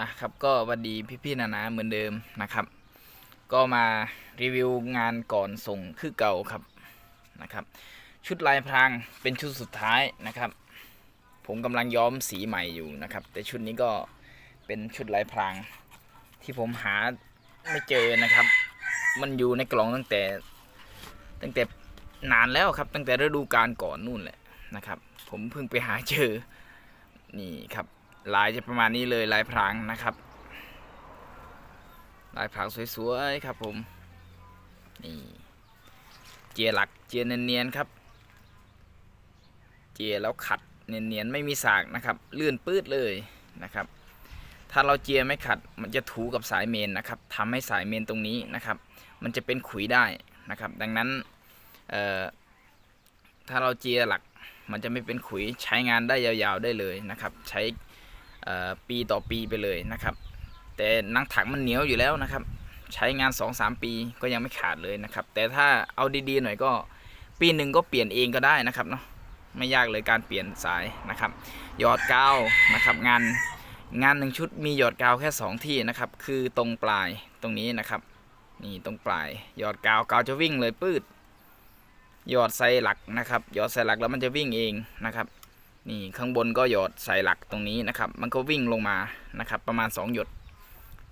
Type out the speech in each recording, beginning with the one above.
อะครับก็วันดีพี่ๆนานาเหมือนเดิมนะครับ ก็มารีวิวงานก่อนส่งคือเก่าครับนะครับ ชุดลายพรางเป็นชุดสุดท้ายนะครับ ผมกำลังย้อมสีใหม่อยู่นะครับ แต่ชุดนี้ก็เป็นชุดลายพรางที่ผมหาไม่เจอนะครับ มันอยู่ในกล่องตั้งแต่ ตั้งแต่นานแล้วครับ ตั้งแต่ฤดูกาลก่อนนู่นแหละนะครับ ผมเพิ่งไปหาเจอนี่ครับ ลายจะประมาณนี้เลยลายพรางนะครับ ลายพรางสวยๆครับผม นี่ เจียหลักเจียเนียนๆครับ เจียแล้วขัดเนียนๆไม่มีสากนะครับ เลื่อนปื้ดเลยนะครับ ถ้าเราเจียไม่ขัดมันจะถูกับสายเมนนะครับทำให้สายเมนตรงนี้นะครับ มันจะเป็นขุยได้นะครับ ดังนั้นถ้าเราเจียหลักมันจะไม่เป็นขุยใช้งานได้ยาวๆได้เลยนะครับ ใช้ ปีต่อปีไปเลยนะครับ แต่หนังถังมันเหนียวอยู่แล้วนะครับ ใช้งาน 2-3 ปีก็ยังไม่ขาดเลยนะครับ แต่ถ้าเอาดีๆหน่อยก็ปีหนึ่งก็เปลี่ยนเองก็ได้นะครับเนาะไม่ยากเลยการเปลี่ยนสายนะครับหยอดกาวนะครับงานงานหนึ่งชุดมีหยอดกาวแค่ 2 ที่นะครับคือตรงปลายตรงนี้นะครับนี่ตรงปลายหยอดกาวกาวจะวิ่งเลยปืดหยอดใส่หลักนะครับหยอดใส่หลักแล้วมันจะวิ่งเองนะครับ นี่ข้างบนก็หยดใส่หลักตรงนี้นะครับ มันก็วิ่งลงมานะครับ ประมาณ 2 หยด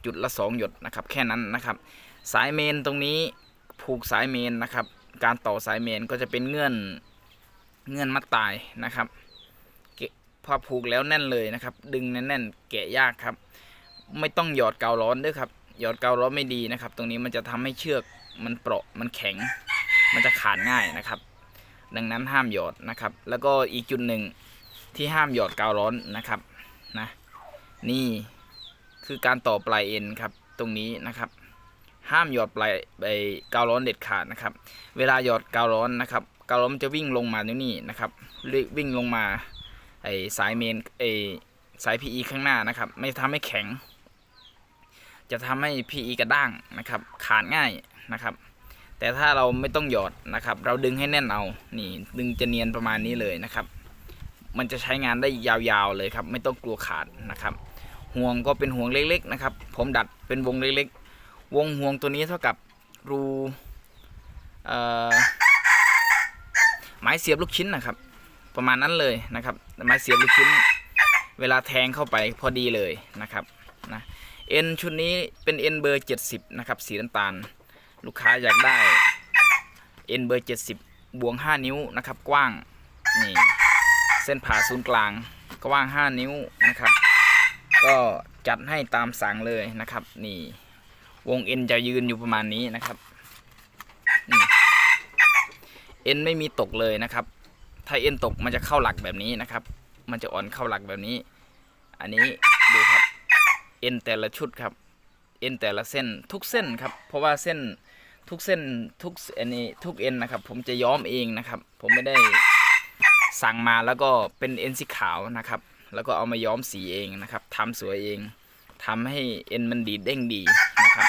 จุดละ 2 หยดนะครับ แค่นั้นนะครับ สายเมนตรงนี้ผูกสายเมนนะครับ การต่อสายเมนก็จะเป็นเงื่อนเงื่อนมัดตายนะครับพอผูกแล้วแน่นเลยนะครับ ดึงแน่นๆแกะยากครับ ไม่ต้องหยอดกาวร้อนด้วยครับหยอดกาวร้อนไม่ดีนะครับ ตรงนี้มันจะทำให้เชือกมันเปราะมันแข็ง มันจะขาดง่ายนะครับ ดังนั้นห้ามหยอดนะครับ แล้วก็อีกจุดหนึ่ง ที่ห้ามหยอดกาวร้อนนะครับนะนี่คือการต่อปลายเอ็นครับตรงนี้นะครับ ห้ามหยอดปลายไอ้กาวร้อนเด็ดขาดนะครับ เวลาหยอดกาวร้อนนะครับกาวร้อนมันจะวิ่งลงมาตรงนี้นะครับวิ่งลงมาไอสายเมนไอสาย PE ข้างหน้านะครับ ไม่ทำให้แข็ง จะทำให้ PE กระด้างนะครับ ขาดง่ายนะครับ แต่ถ้าเราไม่ต้องหยอดนะครับ เราดึงให้แน่นเอานี่ดึงจะเนียนประมาณนี้เลยนะครับ มันจะใช้งานได้ยาวๆเลยครับ ไม่ต้องกลัวขาดนะครับ ห่วงก็เป็นห่วงเล็กๆนะครับ ผมดัดเป็นวงเล็กๆ วงห่วงตัวนี้เท่ากับรูเอ่อไม้เสียบลูกชิ้นนะครับ ประมาณนั้นเลยนะครับ ไม้เสียบลูกชิ้น เวลาแทงเข้าไปพอดีเลยนะครับนะเอ็นชุดนี้เป็นเอ็นเบอร์ 70 นะครับ สีน้ำตาล ลูกค้าอยากได้เอ็นเบอร์ 70 บวง 5 นิ้วนะครับ กว้าง นี่ เส้นผ่าศูนย์กลางกว้าง 5 นิ้วนะครับ ก็จัดให้ตามสั่งเลยนะครับ นี่วงเอ็นจะยืนอยู่ประมาณนี้นะครับเอ็นไม่มีตกเลยนะครับ ถ้าเอ็นตกมันจะเข้าหลักแบบนี้นะครับ มันจะอ่อนเข้าหลักแบบนี้ อันนี้ดูครับเอ็นแต่ละชุดครับเอ็นแต่ละเส้นทุกเส้นครับ เพราะว่าเส้นทุกเส้นทุกอันนี้ทุกเอ็นนะครับ ผมจะย้อมเองนะครับ ผมไม่ได้ สั่งมาแล้วก็เป็นเอ็นสีขาวนะครับ แล้วก็เอามาย้อมสีเองนะครับทำสวยเองทำให้เอ็นมันดีดเด้งดีนะครับ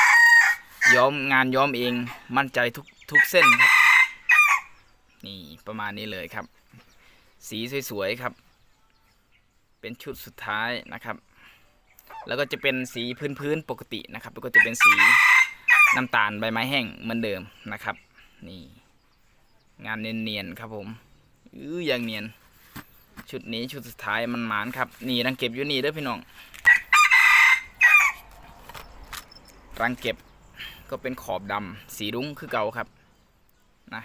ย้อมงานย้อมเองมั่นใจทุกทุกเส้นครับ นี่ประมาณนี้เลยครับ สีสวยๆครับ เป็นชุดสุดท้ายนะครับ แล้วก็จะเป็นสีพื้นๆปกตินะครับ แล้วก็จะเป็นสีน้ำตาลใบไม้แห้งเหมือนเดิมนะครับ นี่ งานเนียนๆครับผม อื้ออย่างเนียน ชุดนี้ชุดสุดท้ายมันหมานครับ นี่รังเก็บอยู่นี่เด้อพี่น้องรังเก็บก็เป็นขอบดำสีรุ้งคือเก่าครับนะ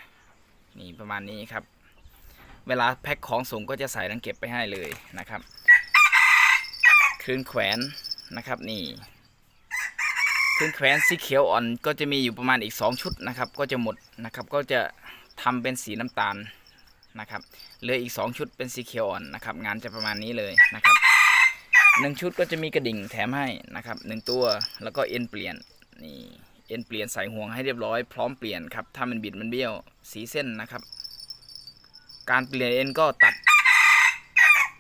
นี่ประมาณนี้ครับ เวลาแพ็คของส่งก็จะใส่รังเก็บไปให้เลยนะครับคลื่นแขวนนะครับนี่คลื่นแขวนสีเขียวอ่อนก็จะมีอยู่ประมาณอีก 2 ชุดนะครับ ก็จะหมดนะครับก็จะทำเป็นสีน้ำตาล นะครับเหลืออีก 2 ชุดเป็นสีเขียวอ่อนนะครับงานจะประมาณนี้เลยนะครับหนึ่งชุดก็จะมีกระดิ่งแถมให้นะครับหนึ่งตัวแล้วก็เอ็นเปลี่ยนนี่เอ็นเปลี่ยนใส่ห่วงให้เรียบร้อยพร้อมเปลี่ยนครับถ้ามันบิดมันเบี้ยวสีเส้นนะครับ การเปลี่ยนเอ็นก็ตัด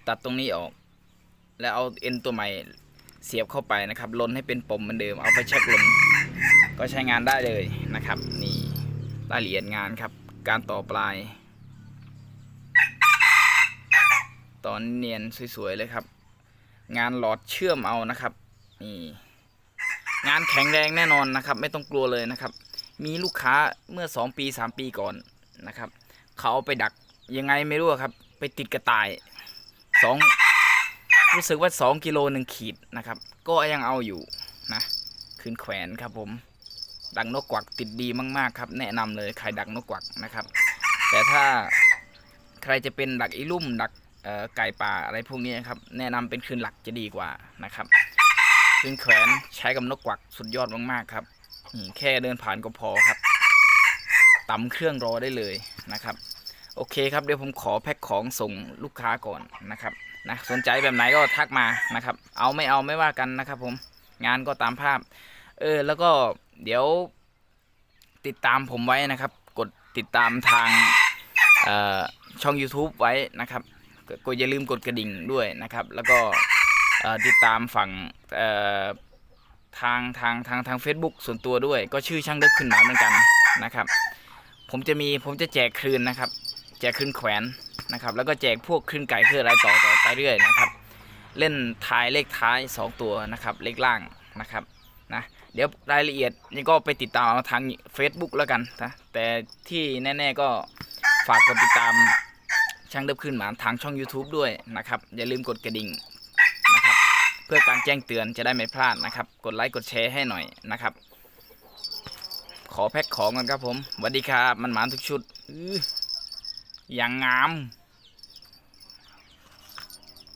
ตัดตรงนี้ออก แล้วเอาเอ็นตัวใหม่เสียบเข้าไปนะครับลนให้เป็นปมเหมือนเดิมเอาไปเช็คลนก็ใช้งานได้เลยนะครับ นี่รายละเอียดงานครับ การต่อปลาย ตอนเนียนสวยๆเลยครับ งานหลอดเชื่อมเอานะครับนี่งานแข็งแรงแน่นอนนะครับ ไม่ต้องกลัวเลยนะครับ มีลูกค้าเมื่อ 2 ปี 3 ปีก่อนนะครับ เขาเอาไปดักยังไงไม่รู้ครับ ไปติดกระต่ายสองรู้สึกว่า 2กิโลหนึ่งขีดนะครับ ก็ยังเอาอยู่นะคืนแขวนครับผม ดักนกกวักติดดีมาก ๆ ครับ แนะนำเลยใครดักนกกวักนะครับ แต่ถ้าใครจะเป็นดักอีลุ่มดัก ไก่ป่าอะไรพวกนี้ครับ แนะนำเป็นคืนหลักจะดีกว่านะครับคืนแขวนใช้กับนกกวักสุดยอดมากๆครับแค่เดินผ่านก็พอครับตำเครื่องรอได้เลยนะครับ โอเคครับเดี๋ยวผมขอแพ็คของส่งลูกค้าก่อนนะครับนะสนใจแบบไหนก็ทักมานะครับ เอาไม่เอาไม่ว่ากันนะครับ ผมงานก็ตามภาพ เออแล้วก็เดี๋ยวติดตามผมไว้นะครับ กดติดตามทางช่อง YouTube ไว้นะครับ ก็อย่าลืมกดกระดิ่งด้วยนะครับ แล้วก็ติดตามฝั่งทางทางทางทาง Facebook ส่วนตัวด้วย ก็ชื่อช่างเด็กขึ้นหมาเหมือนกันนะครับ ผมจะมีผมจะแจกคืนนะครับ แจกคืนแขวนนะครับ แล้วก็แจกพวกคืนไก่คืนอะไรต่อต่อไปเรื่อยนะครับ เล่นทายเลขท้าย 2 ตัวนะครับ เลขล่างนะครับนะเดี๋ยวรายละเอียดนี่ก็ไปติดตามทาง Facebook แล้วกันนะแต่ที่แน่ ๆก็ฝากกดติดตาม ช่างเดิบขึ้นหมาทางช่อง YouTube ด้วยนะครับ อย่าลืมกดกระดิ่งนะครับเพื่อการแจ้งเตือนจะได้ไม่พลาดนะครับ กดไลค์กดแชร์ให้หน่อยนะครับ ขอแพ็คของกันครับผมสวัสดีครับมันหมาทุกชุดออย่างงาม